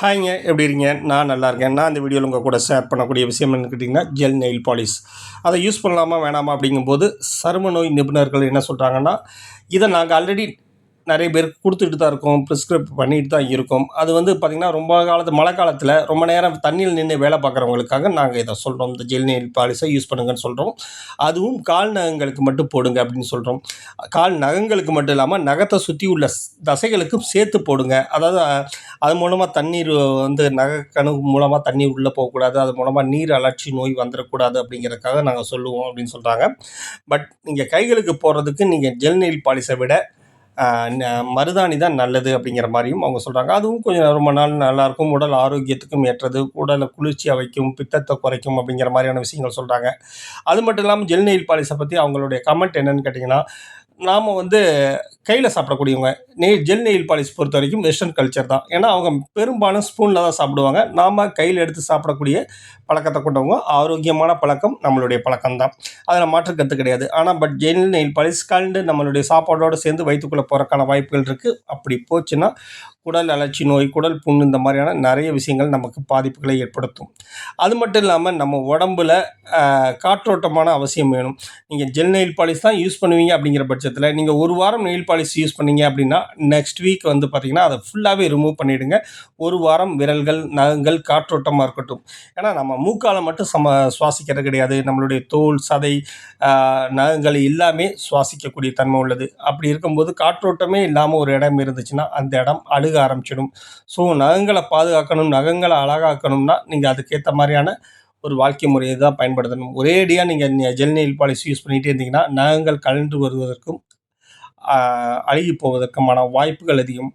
ஹாய்ங்க எப்படி இருக்கீங்க? நான் நல்லா இருக்கேன். நான் இந்த வீடியோவில் உங்கள் கூட ஷேர் பண்ணக்கூடிய விஷயம் என்னன்னு கேட்டிங்கன்னா ஜெல் நெயில் பாலிஷ் அதை யூஸ் பண்ணலாமா வேணாமா அப்படிங்கும்போது சரும நோய் நிபுணர்கள் என்ன சொல்கிறாங்கன்னா இதை நாங்கள் ஆல்ரெடி நிறைய பேருக்கு கொடுத்துட்டு தான் இருக்கோம் ப்ரிஸ்கிரைப் பண்ணிட்டு தான் இருக்கோம். அது வந்து பார்த்திங்கன்னா ரொம்ப காலத்து மழை காலத்தில் ரொம்ப நேரம் தண்ணியில் நின்று வேலை பார்க்குறவங்களுக்காக நாங்கள் இதை சொல்கிறோம் இந்த ஜெல் நெயில் பாலிஷை யூஸ் பண்ணுங்கன்னு சொல்கிறோம் அதுவும் கால் நகங்களுக்கு மட்டும் போடுங்க அப்படின்னு சொல்கிறோம் கால் நகங்களுக்கு மட்டும் இல்லாமல் நகத்தை சுற்றி உள்ள தசைகளுக்கும் சேர்த்து போடுங்க. அதாவது அது மூலமாக தண்ணீர் வந்து நகைக்கணு மூலமாக தண்ணீர் உள்ளே போகக்கூடாது. அது மூலமாக நீர் அலட்சி நோய் வந்துடக்கூடாது அப்படிங்கிறதுக்காக நாங்கள் சொல்லுவோம் அப்படின்னு சொல்கிறாங்க பட் நீங்கள் கைகளுக்கு போடுறதுக்கு நீங்கள் ஜெல் நெயில் பாலிசை விட ந- மருதாணி தான் நல்லது அப்படிங்கிற மாதிரியும் அவங்க சொல்கிறாங்க அதுவும் கொஞ்சம் ரொம்ப நாள் நல்லாயிருக்கும் உடல் ஆரோக்கியத்துக்கும் ஏற்றது. உடலை குளிர்ச்சியாக வைக்கும் பித்தத்தை குறைக்கும் அப்படிங்கிற மாதிரியான விஷயங்கள் சொல்கிறாங்க அது மட்டும் இல்லாமல் ஜெல் நெயில் பாலிசை பற்றி அவங்களுடைய கமெண்ட் என்னென்னு கேட்டிங்கன்னா நாம் வந்து கையில் சாப்பிடக்கூடியவங்க. நெய் ஜெல் நெயில் பாலிஷ் பொறுத்த வரைக்கும் வெஸ்டர்ன் கல்ச்சர் தான். ஏன்னா அவங்க பெரும்பாலும் ஸ்பூனில் தான் சாப்பிடுவாங்க. நாம் கையில் எடுத்து சாப்பிடக்கூடிய பழக்கத்தை கொண்டவங்க ஆரோக்கியமான பழக்கம் நம்மளுடைய பழக்கம் தான். அதில் மாற்று கிடையாது. ஆனால் பட் ஜெல் நெயில் பாலிஷ் கலந்து நம்மளுடைய சாப்பாடோடு சேர்ந்து வயிற்றுக்குள்ளே போகிறக்கான வாய்ப்புகள் இருக்குது அப்படி போச்சுன்னா குடல் அழற்சி நோய் குடல் புண்ணு இந்த மாதிரியான நிறைய விஷயங்கள் நமக்கு பாதிப்புகளை ஏற்படுத்தும். அது மட்டும் இல்லாமல் நம்ம உடம்புல காற்றோட்டமான அவசியம் வேணும். நீங்கள் ஜெல் நெயில் பாலிஷ் தான் யூஸ் பண்ணுவீங்க அப்படிங்கிற பட்சத்தில் நீங்கள் ஒரு வாரம் நெயில் பாலிஷ் யூஸ் பண்ணீங்க அப்படின்னா நெக்ஸ்ட் வீக் வந்து பார்த்திங்கன்னா அதை ஃபுல்லாகவே ரிமூவ் பண்ணிவிடுங்க ஒரு வாரம் விரல்கள் நகங்கள் காற்றோட்டமாக இருக்கட்டும். ஏன்னா நம்ம மூக்கால் மட்டும் சம சுவாசிக்கிறது கிடையாது. நம்மளுடைய தோல் சதை நகங்கள் எல்லாமே சுவாசிக்கக்கூடிய தன்மை உள்ளது. அப்படி இருக்கும்போது காற்றோட்டமே இல்லாமல் ஒரு இடம் இருந்துச்சுன்னா அந்த இடம் அழுக ஆரம்பிச்சிடும். ஸோ நகங்களை பாதுகாக்கணும் நகங்களை அழகாக்கணும்னா நீங்கள் அதுக்கேற்ற மாதிரியான ஒரு வாழ்க்கை முறையை தான் பயன்படுத்தணும். ஒரேடியாக நீங்கள் ஜெல் நெயில் பாலிசி யூஸ் பண்ணிகிட்டே இருந்தீங்கன்னா நகங்கள் கலண்டு வருவதற்கும் அழுகி போவதற்குமான வாய்ப்புகள் அதிகம்.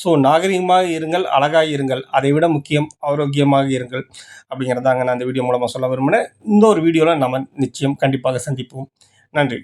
ஸோ நாகரிகமாக இருங்கள் அழகாக இருங்கள் அதை விட முக்கியம் ஆரோக்கியமாக இருங்கள் அப்படிங்கிறதாங்க நான் இந்த வீடியோ மூலமாக சொல்ல விரும்பினேன் இந்த ஒரு வீடியோவில் நம்ம நிச்சயம் கண்டிப்பாக சந்திப்போம். நன்றி.